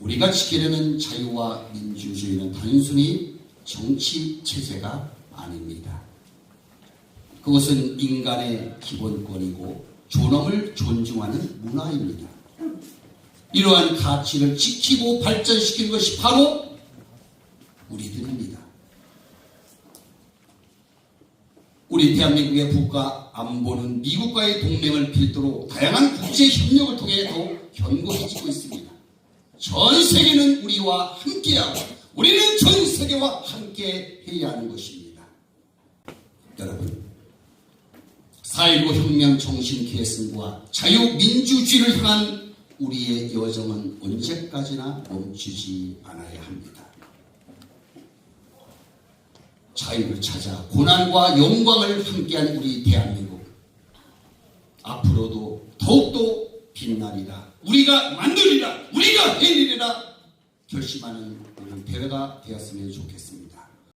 우리가 지키려는 자유와 민주주의는 단순히 정치 체제가 아닙니다. 그것은 인간의 기본권이고 존엄을 존중하는 문화입니다. 이러한 가치를 지키고 발전시킨 것이 바로 우리들입니다. 우리 대한민국의 국가 안보는 미국과의 동맹을 필두로 다양한 국제 협력을 통해 더욱 견고해지고 있습니다. 전 세계는 우리와 함께하고 우리는 전 세계와 함께 해야 하는 것입니다. 여러분, 4.19 혁명 정신 계승과 자유민주주의를 향한 우리의 여정은 언제까지나 멈추지 않아야 합니다. 자유를 찾아 고난과 영광을 함께한 우리 대한민국 앞으로도 더욱더 빛나리라 우리가 만들리라 결심하는 오늘 대회가 되었으면 좋겠습니다.